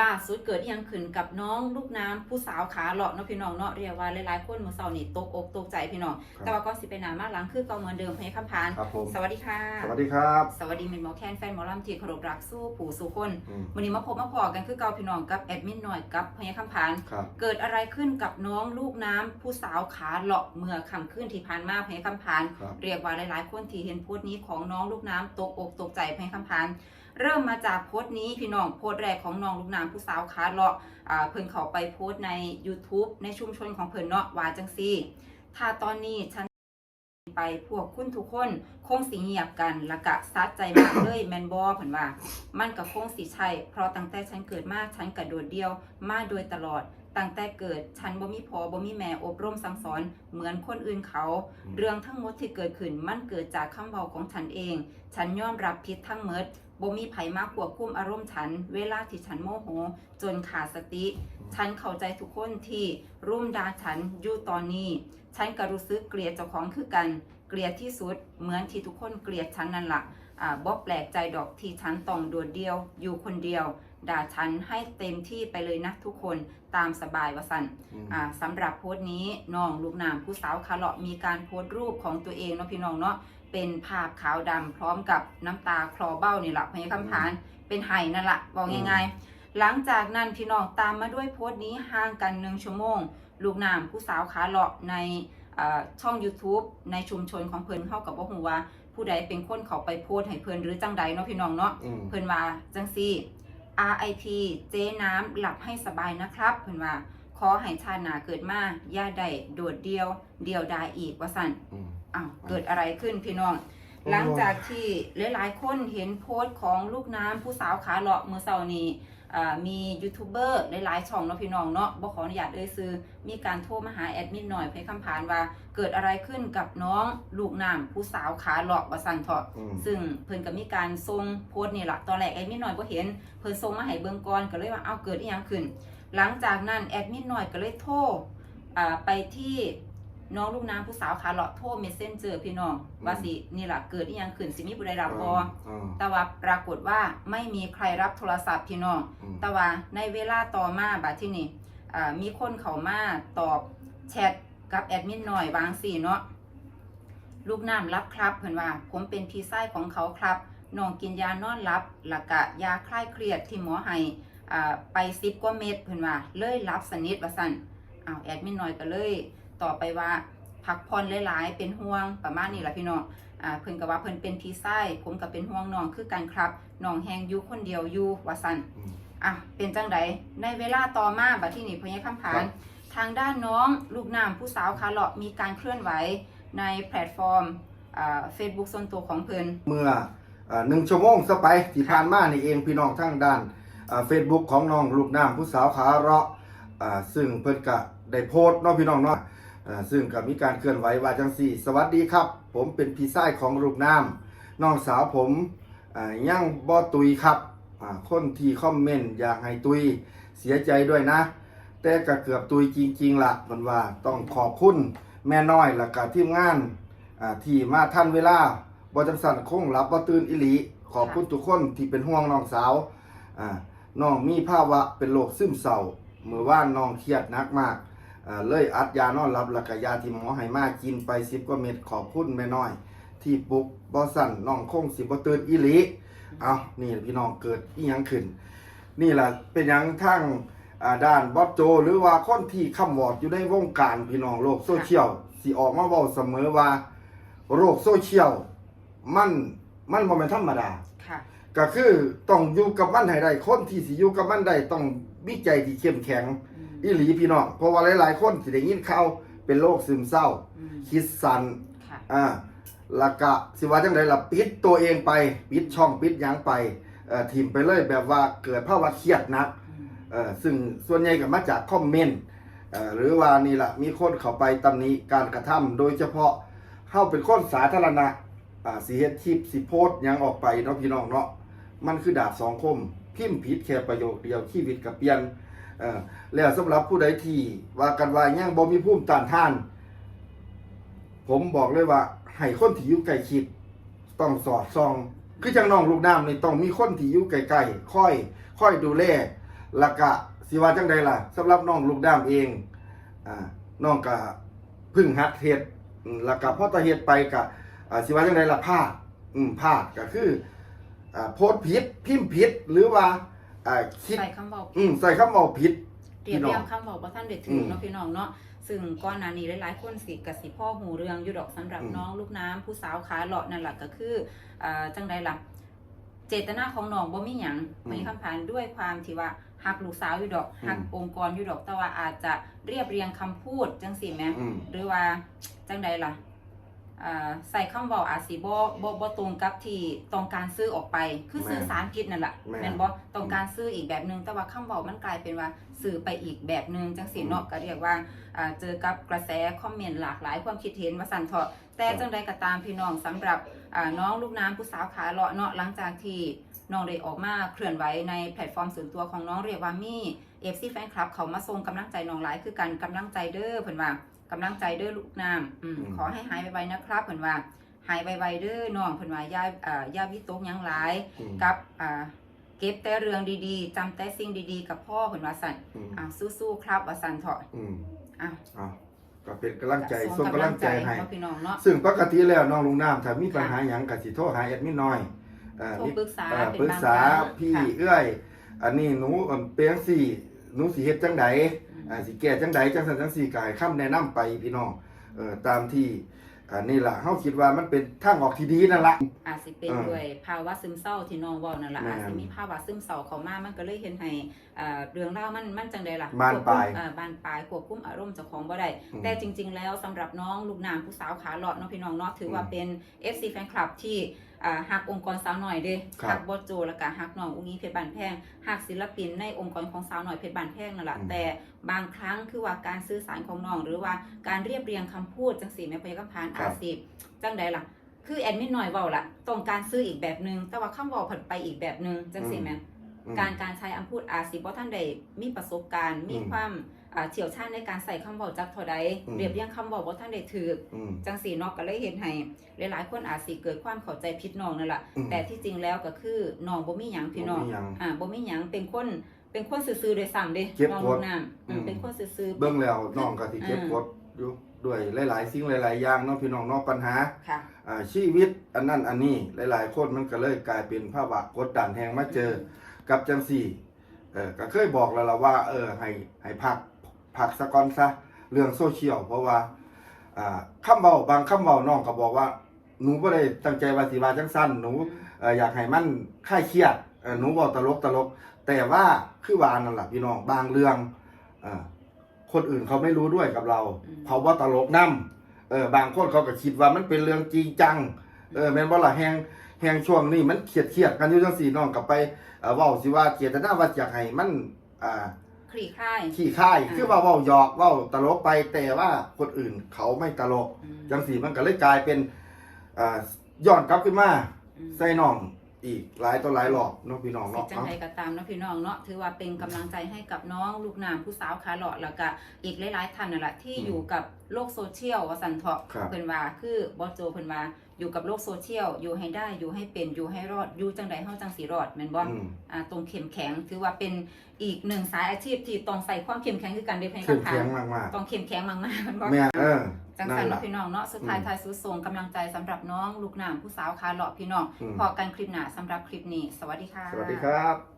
ล่าสุดเกิดอิหยังขึ้นกับน้องลูกน้ำผู้สาวขาเลาะเนาะพี่น้องเนาะเรียกว่าหลายๆคนเมื่อเช้านี่ตกอกตกใจพี่น้องครับแต่ว่าก็สิไปหนามาหลังคือเก่าเหมือนเดิมให้คำพานครับผมสวัสดีค่ะ สวัสดีครับ สวัสดีเมนหมอแคนแฟนหมอลำที่เคารพรักสู้ผู้สู้คนอืมวันนี้มาพบมาพอกันคือเก่าพี่น้องกับแอดมินหน่อยกับพญาคำพานครับเกิดอะไรขึ้นกับน้องลูกน้ำผู้สาวขาเลาะเมื่อค่ำคืนที่ผ่านมาพญาคำพานครับเรียกว่าหลายๆ คนที่เห็นโพสต์นี้ของน้องลูกน้ำตกอกตกใจพญาคำพาน เริ่มมาจากโพสต์นี้พี่น้องโพสต์แรกของน้องลูกน้ำผู้สาวขาเลาะอ่าเพิ่นเขาไปโพสต์ใน YouTube ในชุมชนของเพิ่นเนาะว่าจังซี่ ถ้าตอนนี้ฉันไปพวกคุณทุกคนคงสิเงียบกันและกะซัดใจมากเลยแมนบอเพิ่นว่า มันกับคงสิใช่เพราะตั้งแต่ฉันเกิดมาฉันกระโดดเดียวมาโดยตลอด ตั้งแต่เกิดฉันบ่มีพอบ่มีแม่อบรมสั่งสอนเหมือนคนอื่นเขาอืมเรื่องทั้งหมดที่เกิดขึ้นมันเกิดจากคำเว้าของฉันเอง ฉันยอมรับผิดทั้งหมดบ่มีไผมากควบคุมอารมณ์ฉัน เวลาที่ฉันโมโห จนขาดสติ ฉันเข้าใจทุกคนที่รุมด่าฉันอยู่ตอนนี้ ฉันก็รู้สึกเกลียดเจ้าของคือกัน เกลียดที่สุด เหมือนที่ทุกคนเกลียดฉันนั่นละอ่าบ่แปลกใจดอกที่ฉันต้องโดดเดียว อยู่คนเดียว ด่าฉันให้เต็มที่ไปเลยนะทุกคนตามสบายวะสันอืมอ่าสำหรับโพสต์นี้น้องลูกน้ำผู้สาวคาร์เลาะมีการโพสต์รูปของตัวเองเนาะพี่น้องเนาะเป็นภาพขาวดำพร้อมกับน้ำตาคลอเบ้านี่แหละพยาคำพานเป็นไห้นั่นแหละบอกง่ายๆ หลังจากนั้นพี่น้องตามมาด้วยโพสต์นี้ห่างกันหนึ่งชั่วโมง ลูกน้ำผู้สาวขาเลาะในเอ่อช่อง YouTube ในชุมชนของเพิ่นเข้ากับว่าหูว่าผู้ใดเป็นคนเขาไปโพสต์ให้เพิ่นหรือจังใดเนาะพี่น้องเนาะอืมเพิ่นว่าจังซี่ RIP เจ๊น้ำหลับให้สบายนะครับเพิ่นว่าขอให้ชาติหนาเกิดมาอย่าได้โดดเดียว เดียวดายอีกว่าสั่นอืมอ้าวเกิดอะไรขึ้นพี่น้องโอ้ หลังจากที่หลายๆ คนเห็นโพสต์ของลูกน้ำผู้สาวขาเลาะเมื่อเช้านี้อ่ามียูทูบเบอร์หลายๆช่องเนาะพี่น้องเนาะบ่ขออนุญาตเอ่ยซื้อ มีการโทรมาหาแอดมินหน่อยเพื่อคำผานว่าเกิดอะไรขึ้นกับน้องลูกน้ำผู้สาวขาเลาะว่าสั่นเถาะอืมซึ่งเพิ่นก็มีการส่งโพสต์นี่แหละตอนแรกแอดมินหน่อยบ่เห็นเพิ่นส่งมาให้เบิ่งก่อนก็เลยว่าเอ้าเกิดอีหยังขึ้น หลังจากนั้นแอดมินหน่อยก็เลยโทรอ่าไปที่ น้องลูกน้ำผู้สาวขาเลาะโทรเมสเซนเจอพี่น้อง ว่าสินี่ล่ะเกิดอีหยังขึ้นสิมีผู้ใดรับบ่อืมแต่ว่าปรากฏว่าไม่มีใครรับโทรศัพท์พี่น้องอืมแต่ว่าในเวลาต่อมาบัดที่นี่อ่ามีคนเขามาตอบแชทกับแอดมินหน่อยวางสี่เนาะลูกน้ำรับครับเพิ่นว่า ผมเป็นพี่ไส้ของเขาครับน้องกินยานอนรับแล้วก็ยาคลายเครียดที่หมอให้อ่าไปซิบกว่าเม็ดเพิ่นว่าเลยรับสนิทว่าสั่นอ้าวแอดมินหน่อยก็เลย ต่อไปว่าพักผ่อนหลายๆ เป็นห่วงประมาณนี้แหละพี่น้องอ่าเพิ่นก็ว่าเพิ่นเป็นพี่ไส้ผมก็เป็นห่วงน้องคือกันครับน้องแฮงอยู่คนเดียวอยู่ว่าสั่นอืมอะเป็นจังไดในเวลาต่อมาบัดที่นี่พญาคำผาครันบทางด้านน้องลูกน้ำผู้สาวคาเลาะมีการเคลื่อนไหวในแพลตฟอร์มเฟซบุ๊กส่วนตัวของเพิ่นเมื่ออ่าหนึ่งชั่วโมงสไปที่ผ่านมานี่เองพี่น้องทั้งด้านเฟซบุ๊กของน้องลูกน้ำผู้สาวขาเราะอ่าซึ่งเพิ่นก็ได้โพสต์เนาะพี่น้องเนาะอ่า ซึ่งก็มีการเคลื่อนไหวว่าจังสี่ สวัสดีครับ ผมเป็นพี่ชายของลูกน้ำน้องสาวผมอ่างบ่ตุยครับคนที่คอมเมนต์อยากให้ตุยเสียใจด้วยนะ แต่ก็เกือบตุยจริงๆละมันว่าต้องขอบคุณแม่น้อยและก็ทีมงานที่มาท่านเวลาบอจังสันคงหลับบ่ตื่นอิหลีขอบคุณทุกคนที่เป็นห่วงน้องสาวน้องมีภาวะเป็นโรคซึมเศร้าเมื่อว่านน้องเครียดนักมาก เลยอัดยานอนหลับแล้วก็ยาที่หมอให้มากินไป10กว่าเม็ดขอบคุณแม่น้อย ที่ปลุกบ่สั่นน้องคงสิบ่ตื่นอิหลีเอานี่พี่น้องเกิดอีหยังขึ้น นี่ล่ะเป็นหยังทั้งอ่าด้านบอสโจ หรือว่าคนที่คำวอดอยู่ในวงการพี่น้องโลกโซเชียลสิออกมาเว้าเสมอว่า โรคโซเชียลมันมันบ่แม่นธรรมดาค่ะก็คือต้องอยู่กับมันให้ได้คนที่สิอยู่กับมันได้ต้องมีใจที่เข้มแข็ง อืมอีหลีพี่น้องเพราะว่าหลายๆคนสิได้ยินข่าวเป็นโรคซึมเศร้า อืมคิดสั่นค่ะ อ่าแล้วก็สิว่าจังไดล่ะปิดตัวเองไปปิดช่องปิดหยังไปเอ่อทิมไปเลยแบบว่าเกิดภาวะเครียดหนัก อืมเอ่อซึ่งส่วนใหญ่ก็มาจากคอมเมนต์เอ่อหรือว่านี่แหละมีคนเข้าไปตำหนิการกระทำโดยเฉพาะเข้าเป็นคนสาธารณะอ่าสิเฮ็ดคลิปสิโพสต์หยังออกไปเนาะพี่น้องเนาะมันคือดาบสองคม พิมพ์ผิดแค่ประโยคเดียวชีวิตกับเปลี่ยนเอ่อ แล้วสำหรับผู้ใดที่ว่ากันว่ายังบ่มีภูมิต้านทาน ผมบอกเลยว่าให้คนที่อยู่ใกล้ชิดต้องสอดส่อง คือจังน้องลูกน้ำนี่ต้องมีคนที่อยู่ใกล้ๆค่อย ค่อยดูแลล้วก็สิว่าจังใดล่ะสำหรับน้องลูกด้ามเองอ่าน้องก็เพึ่งหัดเฮ็ดล้วก็พอตะเฮ็ดไปก็อ่าสิว่าจังใดล่ะพลาดอืมพลาดก็คืออโพสต์ผิดพิมพ์ผิดหรือว่า อ่าคิดใส่คำบอกอืมใส่คำเว้าผิด เรียบเรียงคำบอกว่าท่านเด็ดถึอืงมเนาะพี่น้องเนาะซึ่งก่อนหน้านี้หลายๆคนสิกสิพ่อหูเรื่องอยู่ดอกสำหรับอืม น้องลูกน้ำผู้สาวขาเลาะนั่นแหละก็คืออ่าจังใดล่ะเจตนาของน้องบ่มีหยังมีคำผ่านด้วยความที่ว่าหักลูกสาวอยู่ดอกหักองค์กรอยู่ดอกแต่ว่าอาจจะเรียบเรียงคำพูดจังสิแหม อืม หรือว่าจังใดล่ะอ่า ใส่คำเว้าอาจสิบ่บ่บ่ตรงกับที่ต้องการซื้อออกไป คือสื่อสารผิดนั่นแหละแม่นแม่นบ่ต้องการซื้ออีกแบบหนึง แต่ว่าคำเว้ามันกลายเป็นว่าสื่อไปอีกแบบหนึงจังสิเนาะก็เรียกว่าอ่าเจอกับกระแสคอมเมนต์หลากหลายความคิดเห็นว่าสั่นเถาะแต่จังใดก็ตามพี่น้องสำหรับอ่าน้องลูกน้ำผู้สาวขาเลาะเนาะหลังจากที่น้องได้ออกมาเคลื่อนไหวในแพลตฟอร์มส่วนตัวของน้องเรียกว่ามี FC แฟนคลับเขามาส่งกำลังใจน้องหลายคือกันกำลังใจเด้อเพิ่นว่า กำลังใจเด้อลูกน้ำอืมอืมขอให้หายไวๆนะครับเพิ่นว่าหายไวๆเด้อน้องเพิ่นว่าอย่าอ่าอย่าวิตกหยังหลาย อืม กับอ่าเก็บแต่เรื่องดีๆจำแต่สิ่งดีๆ กับพ่อเพิ่นว่าสั่นอืมอ่าสู้ๆครับว่าสั่นเถาะอืมอะเอาก็เป็นกำลังใจส่งกำลังใจให้ เนาะพี่น้องเนาะ ซึ่งปกติแล้วน้องลุงน้ำถ้ามีปัญหาหยังก็สิโทรหาแอดมินน้อยเอ่อโทรมีปรึกษาเอ่อเป็นปรึกบางษาครั้งพี่ค่ะ เอื้อย อันนี้หนูเอิ่มเป็นจังซี่ หนูสิเฮ็ดจังใดอืมอ่าสิแก้จังใดจังซั่นจังซี่ก็ให้คำแนะนำไปพี่น้องเอ่อตามที่อันนี้ล่ะเฮาคิดว่ามันเป็นทางออกที่ดีนั่นล่ะ อาจสิเป็นอ่าด้วยภาวะซึมเศร้าที่น้องเว้านั่นแหละแม่นอาจสิมีภาวะซึมเศร้าเข้ามามันก็เลยเห็นให้อ่าเรื่องราวมันมันจังไดล่ะบานปลายควบคุมอ่บานปลายควบคุมอารมณ์เจ้าของบ่ได้อืมแต่จริง ๆ แล้วสำหรับน้องลูกน้ำผู้สาวขาเลาะเนาะพี่น้องเนาะถือว่าอืมเป็น FC แฟนคลับที่ อ่าฮักองค์กรสาวหน่อยเด้ครับฮักบอสโจแล้วก็ฮักน้องอุ้งอิงเพชรบานแพงฮักศิลปินในองค์กรของสาวหน่อยเพชรบานแพงนั่นแหละอืมแต่บางครั้งคือว่าการสื่อสารของน้อง หรือว่าการเรียบเรียงคำพูดจังสีแม่พยากำพานครัอาบสิจังใดล่ะ คือแอดมินหน่อยเว้าละต้องการซื้ออีกแบบหนึง แต่ว่าคำเว้าผัดไปอีกแบบหนึงจังสีแม่อืมการการใช้คำพูดอาจสิบ่ท่านใดมีประสบการณ์มีอืมความอ่า เฉียวชาญในการใส่คำบอกจักเท่าใดอืมเรียบเรียงคำบอกบ่ท่านใดถืออืมจังสีเนอกก็เลยเห็นให้หลายๆ คนอาจสิเกิดความเข้าใจผิดน้องนั่นแหละอืมแต่ที่จริงแล้วก็คือน้องบ่มีหยังพี่น้องบ่มีหยังอ่าบ่มีหยังเป็นคนเป็นคนซื่อๆโดยซ้ำเด้เก็บน้องกลูดกน้ำอืมอืมเป็นคนซื่อๆเบิ่งแล้วน้องก็สิเก็บกดอยู่ด้วยหลาย ๆ สิ่งหลาย ๆ อย่างเนาะพี่น้องเนาะปัญหาค่ะอ่าชีวิตอันนั้นอันนี้หลาย ๆ คนมันก็เลยกลายเป็นภาวะกดดันแหงมาเจอ กับจังสี่เออก็เคยบอกแล้วล่ะว่า เออให้ให้พัก พักสะก่อนซะเรื่องโซเชียลเพราะว่าอ่าคำเบาบางคำเบาน้องก็บอกว่า หนูบ่ได้ตั้งใจว่าสิว่าจังสั้นหนูเอ่ออยากให้มันคลายเครียดเออหนูบอกตลกตลก แต่ว่าคือว่านั่นแหละพี่น้องบางเรื่องเอ่อคนอื่นเขาไม่รู้ด้วยกับเราอืมเขาว่าตลกนํเออบางคนเขาก็คิดว่ามันเป็นเรื่องจริงจังเออแม่นบ่ล่ะแฮงแฮงช่วงนี้มันเครียดเครียดๆกันอยู่จังซี่น้องกลับไปเอ่อเว้าสิว่าเจตนาว่าอยากให้มันอ่า คลี่คลาย ขี้ค่ายอ่า คือว่าเว้าหยอกเว้าตลกไปแต่ว่าคนอื่นเขาไม่ตลกอืมจังซี่มันก็เลยกลายเป็นอ่าย้อนกลับขึ้นมาอืม ใส่น้องอีกหลายต่อหลายรอบเนาะพี่น้องสิเนาะจังใดก็ตามเนาะพี่น้องเนาะถือว่าเป็นกำลังใจให้กับน้องลูกน้ำผู้สาวขาเลาะแล้วก็อีกหลายๆท่านนั่นแหละที่อยู่กับโลกโซเชียลว่าสันเถาะครับ เพิ่นว่าคือบอสโจเพิ่นว่า อยู่กับโลกโซเชียล อยู่ให้ได้ อยู่ให้เป็น อยู่ให้รอด อยู่จังใดเฮาจังสิรอดแม่นบ่อืมอ่า ตรงเข้มแข็ง ถือว่าเป็นอีกหนึ่งสายอาชีพที่ต้องใส่ความเข้มแข็งคือกันเด้เพิ่นเข้มค่ะแข็งมากต้องเข้มแข็งมากๆแม่นบ่ๆแม่เออจังนั่สันนเนาะล่ะพี่น้องเนาะสุดท้ายอืมท้ายสุดส่งกำลังใจสำหรับน้องลูกน้ำผู้สาวขาเลาะพี่น้องอืมพอกันคลิปหน้าสำหรับคลิปนี้ สวัสดีค่ะ สวัสดีครับ